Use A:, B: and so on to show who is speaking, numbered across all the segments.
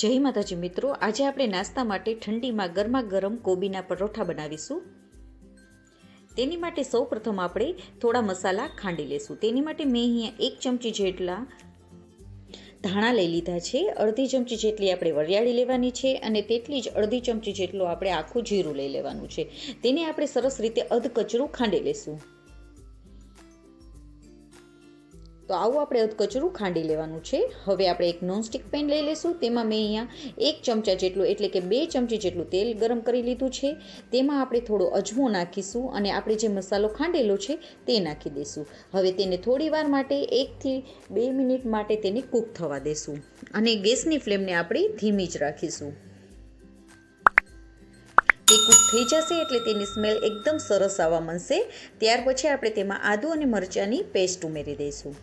A: જય માતાજી મિત્રો, આજે આપણે નાસ્તા માટે ઠંડીમાં ગરમા ગરમ કોબીના પરોઠા બનાવીશું. તેની માટે સૌ પ્રથમ આપણે થોડા મસાલા ખાંડી લેશું. તેની માટે મેં અહીંયા એક ચમચી જેટલા ધાણા લઈ લીધા છે. અડધી ચમચી જેટલી આપણે વરિયાળી લેવાની છે અને તેટલી જ અડધી ચમચી જેટલું આપણે આખું જીરું લઈ લેવાનું છે. તેને આપણે સરસ રીતે અધકચરું ખાંડી લેશું. તો આવું આપણે અધકચરું ખાંડી લેવાનું છે. હવે આપણે એક નોનસ્ટિક પેન લઈ લેશું. તેમાં મેં અહીંયા એક ચમચા જેટલું, એટલે કે બે ચમચી જેટલું તેલ ગરમ કરી લીધું છે. તેમાં આપણે થોડો અજમો નાખીશું અને આપણે જે મસાલો ખાંડેલો છે તે નાખી દઈશું હવે તેને થોડી વાર માટે એકથી બે મિનિટ માટે તેને કૂક થવા દેશું. અને ગેસની ફ્લેમને આપણે ધીમી જ રાખીશું. તે કૂક થઈ જશે એટલે તેની સ્મેલ એકદમ સરસ આવવા મળશે ત્યાર પછી આપણે તેમાં આદુ અને મરચાંની પેસ્ટ ઉમેરી દઈશું.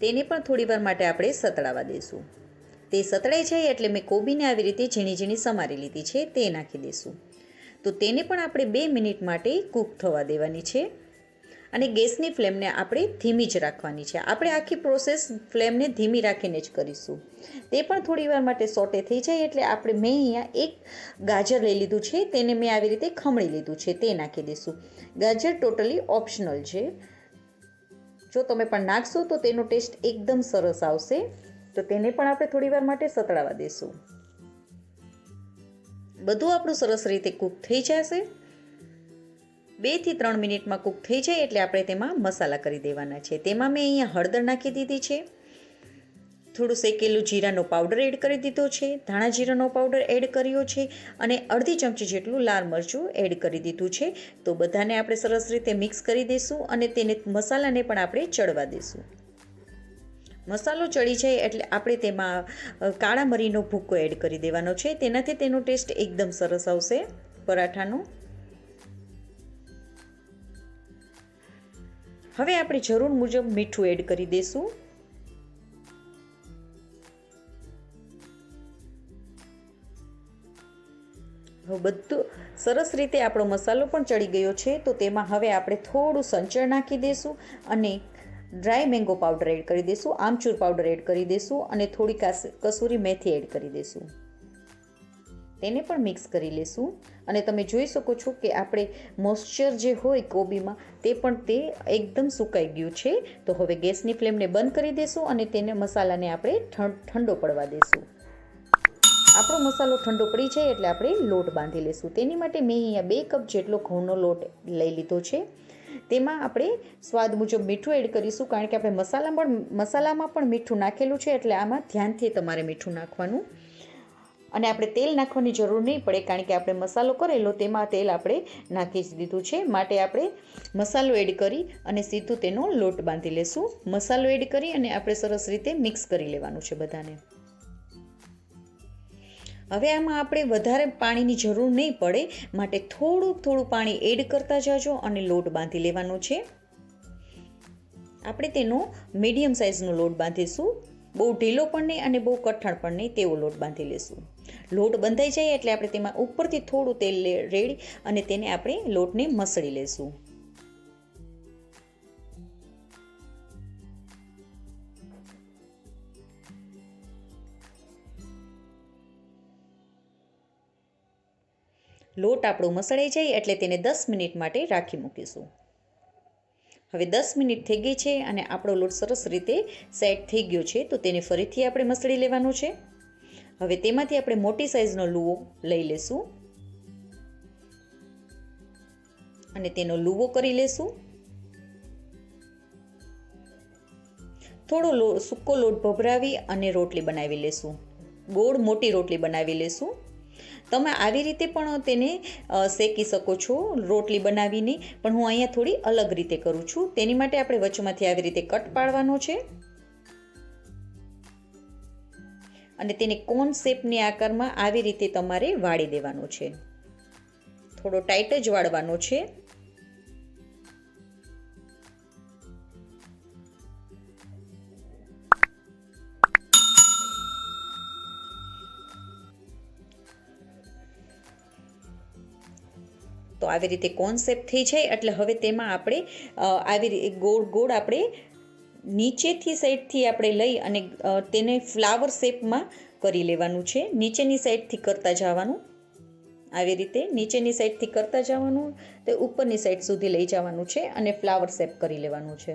A: તેને પણ થોડીવાર માટે આપણે સતળાવા દઈશું તે સતળાઈ જાય એટલે મેં કોબીને આવી રીતે ઝીણી ઝીણી સમારી લીધી છે, તે નાખી દઈશું તો તેને પણ આપણે બે મિનિટ માટે કૂક થવા દેવાની છે અને ગેસની ફ્લેમને આપણે ધીમી જ રાખવાની છે. આપણે આખી પ્રોસેસ ફ્લેમને ધીમી રાખીને જ કરીશું. તે પણ થોડીવાર માટે સોટે થઈ જાય એટલે આપણે મેં અહીંયા એક ગાજર લઈ લીધું છે, તેને મેં આવી રીતે ખમણી લીધું છે, તે નાખી દઈશું ગાજર ટોટલી ઓપ્શનલ છે. જો તમે પણ નાખશો તો તેનો ટેસ્ટ એકદમ સરસ આવશે. તો તેને પણ આપણે થોડી વાર માટે સતળાવા દઈશું બધું આપણું સરસ રીતે કૂક થઈ જશે. બેથી ત્રણ મિનિટમાં કૂક થઈ જાય એટલે આપણે તેમાં મસાલા કરી દેવાના છે. તેમાં મેં અહીંયા હળદર નાખી દીધી છે. થોડું શેકેલું જીરાનો પાવડર એડ કરી દીધો છે, ધાણા જીરાનો પાવડર એડ કર્યો છે અને અડધી ચમચી જેટલું લાલ મરચું એડ કરી દીધું છે. તો બધાને આપણે સરસ રીતે મિક્સ કરી દઈશું અને તેને મસાલાને પણ આપણે ચડવા દઈશું મસાલો ચડી જાય એટલે આપણે તેમાં કાળા મરીનો ભૂકો એડ કરી દેવાનો છે. તેનાથી તેનો ટેસ્ટ એકદમ સરસ આવશે. પરાઠાનો. હવે આપણે જરૂર મુજબ મીઠું એડ કરી દઈશું બધું સરસ રીતે આપણો મસાલો પણ ચડી ગયો છે. તો તેમાં હવે આપણે થોડું સંચળ નાખી દઈશું અને ડ્રાય મેંગો પાવડર એડ કરી દઈશું આમચૂર પાવડર એડ કરી દઈશું અને થોડી કસૂરી મેથી એડ કરી દઈશું તેને પણ મિક્સ કરી લેશું. અને તમે જોઈ શકો છો કે આપણે મોઇશ્ચર જે હોય કોબીમાં તે પણ તે એકદમ સુકાઈ ગયું છે. તો હવે ગેસની ફ્લેમને બંધ કરી દઈશું અને તેને મસાલાને આપણે ઠંડો પડવા દઈશું આપણો મસાલો ઠંડો પડી જાય એટલે આપણે લોટ બાંધી લઈશું તેની માટે મેં અહીંયા બે કપ જેટલો ઘઉંનો લોટ લઈ લીધો છે. તેમાં આપણે સ્વાદ મુજબ મીઠું એડ કરીશું, કારણ કે આપણે મસાલા પણ, મસાલામાં પણ મીઠું નાખેલું છે, એટલે આમાં ધ્યાનથી તમારે મીઠું નાખવાનું. અને આપણે તેલ નાખવાની જરૂર નહીં પડે, કારણ કે આપણે મસાલો કરેલો તેમાં તેલ આપણે નાખી જ દીધું છે. માટે આપણે મસાલો એડ કરી અને સીધું તેનો લોટ બાંધી લેશું. મસાલો એડ કરી અને આપણે સરસ રીતે મિક્સ કરી લેવાનું છે બધાને. હવે આમાં આપણે વધારે પાણીની જરૂર નહીં પડે, માટે થોડુંક, થોડું પાણી એડ કરતા જાજો અને લોટ બાંધી લેવાનો છે. આપણે તેનો મીડિયમ સાઇઝનો લોટ બાંધીશું. બહુ ઢીલો પણ નહીં અને બહુ કઠણ પણ નહીં તેવો લોટ બાંધી લેશું. લોટ બંધાઈ જાય એટલે આપણે તેમાં ઉપરથી થોડું તેલ રેડી અને તેને આપણે લોટને મસળી લેશું. લોટ આપણો મસળાઈ જાય એટલે તેને દસ મિનિટ માટે રાખી મૂકીશું. હવે દસ મિનિટ થઈ ગઈ છે અને આપણો લોટ સરસ રીતે સેટ થઈ ગયો છે, તો તેને ફરીથી આપણે મસળી લેવાનો છે. હવે તેમાંથી આપણે મોટી સાઇઝનો લુવો લઈ લેશું. અને તેનો લુવો કરી લેશું. થોડો લો, સૂકો લોટ ભભરાવી અને રોટલી બનાવી લેશું. ગોળ મોટી રોટલી બનાવી લેશું. તમે આવી રીતે પણ તેને શેકી શકો છો રોટલી બનાવીને. પણ હું અહીંયા થોડી અલગ રીતે કરું છું. તેની માટે આપણે વચમાંથી આવી રીતે કટ પાડવાનો છે. અને તેને કોન શેપની આકારમાં આવી રીતે તમારે વાળી દેવાનો છે. થોડો ટાઈટ જ વાળવાનો છે. આવી રીતે કોન્સેપ્ટ થઈ જાય. એટલે હવે તેમાં આપણે આવી રીતે ગોળ ગોળ આપણે નીચેથી સાઈડથી આપણે લઈ અને તેને ફ્લાવર શેપમાં કરી લેવાનું છે. નીચેની સાઈડથી કરતા જવાનું. આવી રીતે નીચેની સાઈડથી કરતા જવાનું તે ઉપરની સાઈડ સુધી લઈ જવાનું છે અને ફ્લાવર શેપ કરી લેવાનું છે.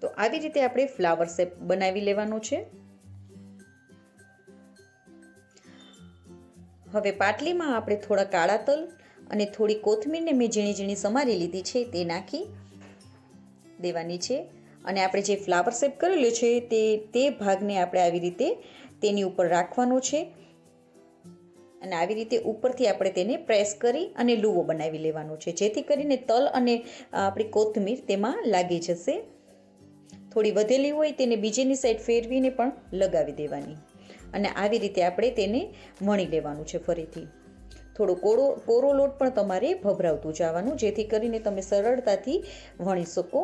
A: તો આવી રીતે આપણે ફ્લાવર શેપ બનાવી લેવાનો છે. હવે પાટલીમાં આપણે થોડા કાળા તલ અને થોડી કોથમીરને મેં ઝીણી ઝીણી સમારી લીધી છે, તે નાખી દેવાની છે. અને આપણે જે ફ્લાવર શેપ કરેલો છે, તે તે ભાગને આપણે આવી રીતે તેની ઉપર રાખવાનો છે. અને આવી રીતે ઉપરથી આપણે તેને પ્રેસ કરી અને લૂવો બનાવી લેવાનો છે. જેથી કરીને તલ અને આપણી કોથમીર તેમાં લાગી જશે. થોડી વધેલી હોય તેને બીજીની સાઈડ ફેરવીને પણ લગાવી દેવાની. અને આવી રીતે આપણે તેને વણી લેવાનું છે ફરીથી. થોડો કોરો કોરો લોટ પણ તમારે ભભરાવતું જવાનું, જેથી કરીને તમે સરળતાથી વણી શકો.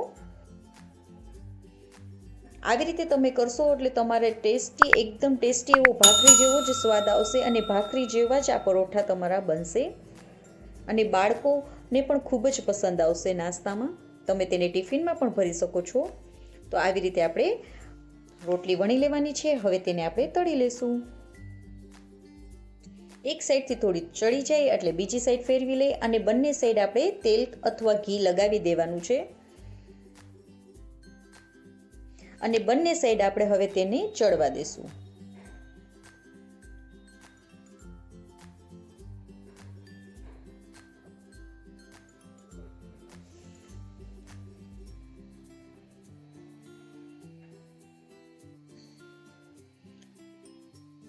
A: આવી રીતે તમે કરશો એટલે તમારે ટેસ્ટી, એકદમ ટેસ્ટી એવો ભાખરી જેવો જ સ્વાદ આવશે અને ભાખરી જેવા જ આ પરોઠા તમારા બનશે. અને બાળકોને પણ ખૂબ જ પસંદ આવશે નાસ્તામાં. તમે તેને ટિફિનમાં પણ ભરી શકો છો. તો આવી રીતે આપણે રોટલી વણી લેવાની છે, હવે તેને આપણે તળી લેશું. એક સાઈડથી થોડી ચડી જાય એટલે બીજી સાઈડ ફેરવી લઈ અને બંને સાઈડ આપણે તેલ અથવા ઘી લગાવી દેવાનું છે. અને બંને સાઈડ આપણે હવે તેને ચડવા દેશું.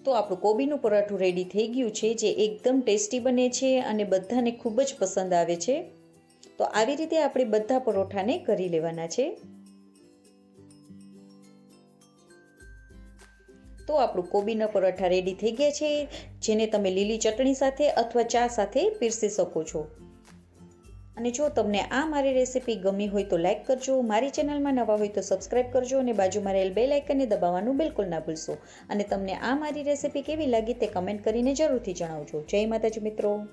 A: તો આપણું કોબીનું પરાઠું રેડી થઈ ગયું છે, જે એકદમ ટેસ્ટી બને છે અને બધાને ખૂબ જ પસંદ આવે છે. તો આવી રીતે આપણે બધા પરોઠાને કરી લેવાના છે. તો આપણું કોબીના પરોઠા રેડી થઈ ગયા છે, જેને તમે લીલી ચટણી સાથે અથવા ચા સાથે પીરસી શકો છો. અને જો તમને આ મારી રેસીપી ગમી હોય તો લાઈક કરજો, મારી ચેનલમાં નવા હોય તો સબસ્ક્રાઈબ કરજો અને બાજુમાં રહેલ બે લાઇકનને દબાવવાનું બિલકુલ ના ભૂલશો. અને તમને આ મારી રેસીપી કેવી લાગી તે કમેન્ટ કરીને જરૂરથી જણાવજો. જય માતાજી મિત્રો.